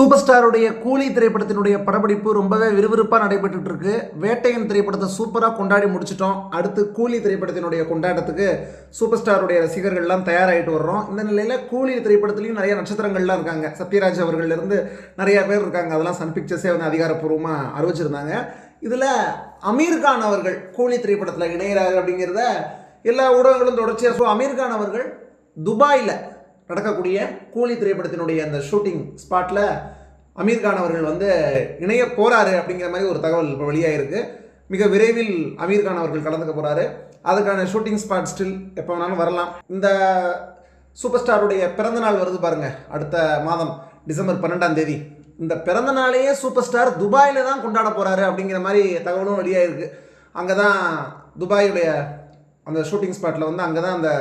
Super ஸ்டாருடைய கூலி திரைப்படத்தினுடைய படப்பிடிப்பு ரொம்பவே விறுவிறுப்பாக நடைபெற்றுட்டு இருக்கு வேட்டையன் திரைப்படத்தை சூப்பராக கொண்டாடி முடிச்சிட்டோம். அடுத்து கூலி திரைப்படத்தினுடைய கொண்டாட்டத்துக்கு சூப்பர் ஸ்டாருடைய ரசிகர்கள்லாம் தயாராகிட்டு வர்றோம். இந்த நிலையில் கூலி திரைப்படத்துலையும் நிறைய நட்சத்திரங்கள்லாம் இருக்காங்க. சத்யராஜ் அவர்கள்லேருந்து நிறைய பேர் இருக்காங்க. அதெல்லாம் சன் பிக்சர்ஸே வந்து அதிகாரப்பூர்வமாக அறிவிச்சிருந்தாங்க. இதில் அமீர்கான் அவர்கள் கூலி திரைப்படத்தில் இணைகிறார் அப்படிங்கிறத எல்லா ஊடகங்களும் தொடர்ச்சியாக ஸோ அமீர்கான் அவர்கள் துபாயில் நடக்கக்கூடிய கூலி திரைப்படத்தினுடைய அந்த ஷூட்டிங் ஸ்பாட்டில் அமீர்கான் அவர்கள் வந்து இணைய போகிறாரு அப்படிங்கிற மாதிரி ஒரு தகவல் இப்போ வெளியாகிருக்கு மிக விரைவில் அமீர்கான் அவர்கள் கலந்துக்க போகிறாரு அதுக்கான ஷூட்டிங் ஸ்பாட் ஸ்டில் எப்போ வேணாலும் வரலாம். இந்த சூப்பர் ஸ்டாருடைய பிறந்த நாள் வருது பாருங்கள் அடுத்த மாதம் டிசம்பர் பன்னெண்டாம் தேதி. இந்த பிறந்த நாளையே சூப்பர் ஸ்டார் துபாயில் தான் கொண்டாட போகிறாரு அப்படிங்கிற மாதிரி தகவலும் வெளியாகிருக்கு அங்கே தான் துபாயுடைய அந்த ஷூட்டிங் ஸ்பாட்டில் வந்து அங்கே தான் அந்த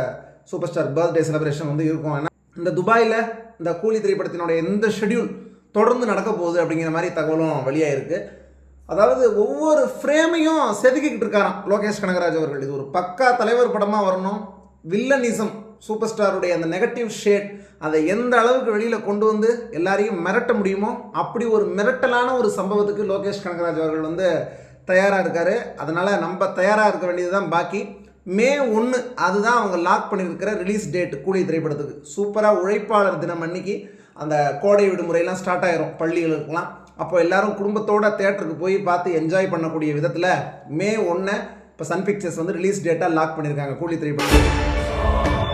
சூப்பர் ஸ்டார் பர்த்டே செலிப்ரேஷன் வந்து இருக்கும். ஏன்னா இந்த துபாயில் இந்த கூலி திரைப்படத்தினுடைய எந்த ஷெட்யூல் தொடர்ந்து நடக்க போகுது அப்படிங்கிற மாதிரி தகவலும் வெளியாயிருக்கு. அதாவது ஒவ்வொரு ஃப்ரேமையும் செதுக்கிக்கிட்டு இருக்காராம் லோகேஷ் கனகராஜ் அவர்கள். இது ஒரு பக்கா தலைவர் படமாக வரணும். வில்லனிசம் சூப்பர் ஸ்டாருடைய அந்த நெகட்டிவ் ஷேட் அதை எந்த அளவுக்கு வெளியில் கொண்டு வந்து எல்லாரையும் மிரட்ட முடியுமோ அப்படி ஒரு மிரட்டலான ஒரு சம்பவத்துக்கு லோகேஷ் கனகராஜ் அவர்கள் வந்து தயாராக இருக்கார். அதனால் நம்ம தயாராக இருக்க வேண்டியது தான் பாக்கி. மே ஒன்று அதுதான் அவங்க லாக் பண்ணியிருக்கிற ரிலீஸ் டேட் கூலி திரைப்படத்துக்கு. சூப்பராக உழைப்பாளர் தினம் அன்னைக்கு அந்த கோடை விடுமுறையெல்லாம் ஸ்டார்ட் ஆயிரும் பள்ளிகளுக்கெல்லாம். அப்போ எல்லாரும் குடும்பத்தோட தேட்டருக்கு போய் பார்த்து என்ஜாய் பண்ணக்கூடிய விதத்தில் மே ஒன்று இப்போ சன் பிக்சர்ஸ் வந்து ரிலீஸ் டேட்டாக லாக் பண்ணியிருக்காங்க கூலி திரைப்படம்